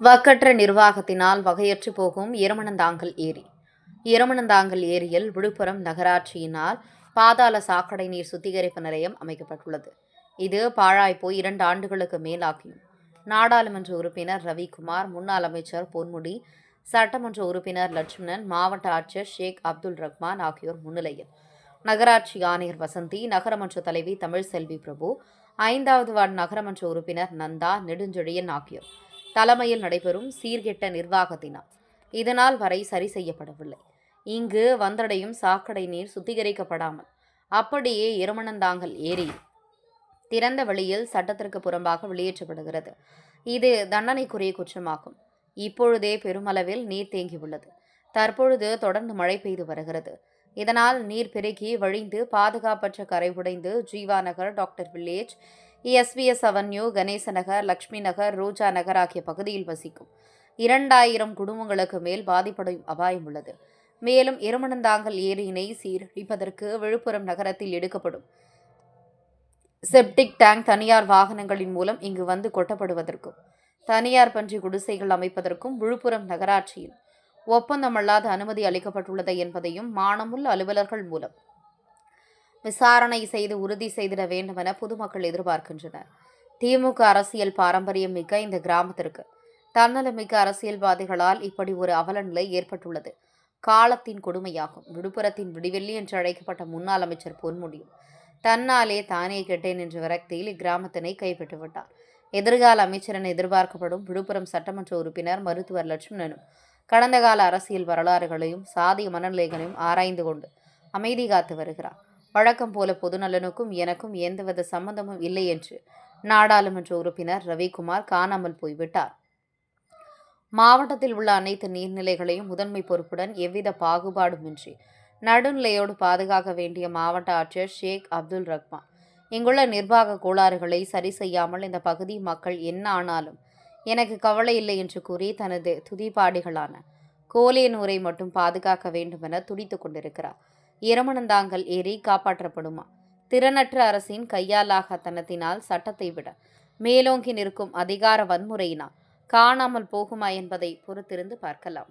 வக்கற்ற நிர்வாகத்தினால் வகையற்று போகும் இருமணந்தாங்கல் ஏரி. இரமணந்தாங்கல் ஏரியில் விழுப்புரம் நகராட்சியினால் பாதாள சாக்கடை நீர் சுத்திகரிப்பு நிலையம் அமைக்கப்பட்டுள்ளது. இது பாழாய் போய் இரண்டு ஆண்டுகளுக்கு மேலாகியும். நாடாளுமன்ற உறுப்பினர் ரவிக்குமார் முன்னாள் அமைச்சர் பொன்முடி சட்டமன்ற உறுப்பினர் லட்சுமணன் மாவட்ட ஆட்சியர் ஷேக் அப்துல் ரஹ்மான் ஆகியோர் முன்னிலையில். நகராட்சி ஆணையர் வசந்தி நகரமன்ற தலைவி தமிழ்செல்வி பிரபு ஐந்தாவது வார்டு நகரமன்ற உறுப்பினர் நந்தா நெடுஞ்செழியன் ஆகியோர். தலைமையில் நடைபெறும் சீர்கெட்ட நிர்வாகத்தினால் இதனால் வரை சரி செய்யப்படவில்லை. இங்கு வந்தடையும் சாக்கடை நீர் சுத்திகரிக்கப்படாமல் அப்படியே இருமணந்தாங்கல் ஏரி திறந்த வெளியில் சட்டத்திற்கு புறம்பாக வெளியேற்றப்படுகிறது. இது தண்டனைக்குரிய குற்றமாகும். இப்பொழுதே பெருமளவில் நீர் தேங்கியுள்ளது. தற்பொழுது தொடர்ந்து மழை பெய்து வருகிறது. இதனால் நீர் பெருகி வழிந்து பாதுகாப்பற்ற கரை உடைந்து Jeeva Nagar doctor village SVS avenue Ganesa Nagar Lakshmi Nagar Roja Nagar ஆகிய பகுதியில் வசிக்கும். இரண்டாயிரம் குடும்பங்களுக்கு மேல் பாதிப்படையும் அபாயம் உள்ளது. மேலும் எருமணந்தாங்கல் ஏரியினை சீரழிப்பதற்கு விழுப்புரம் நகரத்தில் எடுக்கப்படும் செப்டிக் டேங்க் தனியார் வாகனங்களின் மூலம் இங்கு வந்து கொட்டப்படுவதற்கும் தனியார் பன்றி குடிசைகள் அமைப்பதற்கும் விழுப்புரம் நகராட்சியில் ஒப்பந்தமல்லாத அனுமதி அளிக்கப்பட்டுள்ளது என்பதையும் மானமுள்ள அலுவலர்கள் மூலம் விசாரணை செய்து உறுதி செய்திட வேண்டும் என பொதுமக்கள் எதிர்பார்க்கின்றனர். திமுக அரசியல் பாரம்பரியம் மிக்க இந்த கிராமத்திற்கு. தன்னலமிக்க அரசியல்வாதிகளால் இப்படி ஒரு அவல நிலை ஏற்பட்டுள்ளது. காலத்தின் கொடுமையாகும். விழுப்புரத்தின் விடிவெள்ளி என்று அழைக்கப்பட்ட முன்னாள் அமைச்சர் பொன்முடியும் தன்னாலே தானே கெட்டேன் என்ற விரக்தியில் இக்கிராமத்தினை கைவிட்டு விட்டார். எதிர்கால அமைச்சர் என எதிர்பார்க்கப்படும் விழுப்புரம் சட்டமன்ற உறுப்பினர் மருத்துவர் லட்சுமணனும் கடந்த கால அரசியல் வரலாறுகளையும் சாதிய மனநிலைகளையும் ஆராய்ந்து கொண்டு அமைதி காத்து வருகிறார். வழக்கம் போல பொதுநலனுக்கும் எனக்கும் எந்தவித சம்பந்தமும் இல்லை என்று நாடாளுமன்ற உறுப்பினர் ரவிக்குமார் காணாமல் போய்விட்டார். மாவட்டத்தில் உள்ள அனைத்து நீர்நிலைகளையும் முதன்மை பொறுப்புடன் எவ்வித பாகுபாடுமின்றி நடுநிலையோடு பாதுகாக்க வேண்டிய மாவட்ட ஆட்சியர் ஷேக் அப்துல் ரஹ்மான். இங்குள்ள நிர்வாக கோளாறுகளை சரி செய்யாமல் இந்த பகுதி மக்கள் என்ன ஆனாலும் எனக்கு கவலை இல்லை என்று கூறி தனது துதிபாடிகளான கோலியனூரை மட்டும் பாதுகாக்க வேண்டுமென துடித்து துடித்துக் கொண்டிருக்கிறார். இரமணந்தாங்கல் ஏரி காப்பாற்றப்படுமா? திறனற்ற அரசின் கையாலாகத்தனத்தினால் சட்டத்தை விட மேலோங்கி நிற்கும் அதிகார வன்முறையினால் காணாமல் போகுமா என்பதை பொறுத்திருந்து பார்க்கலாம்.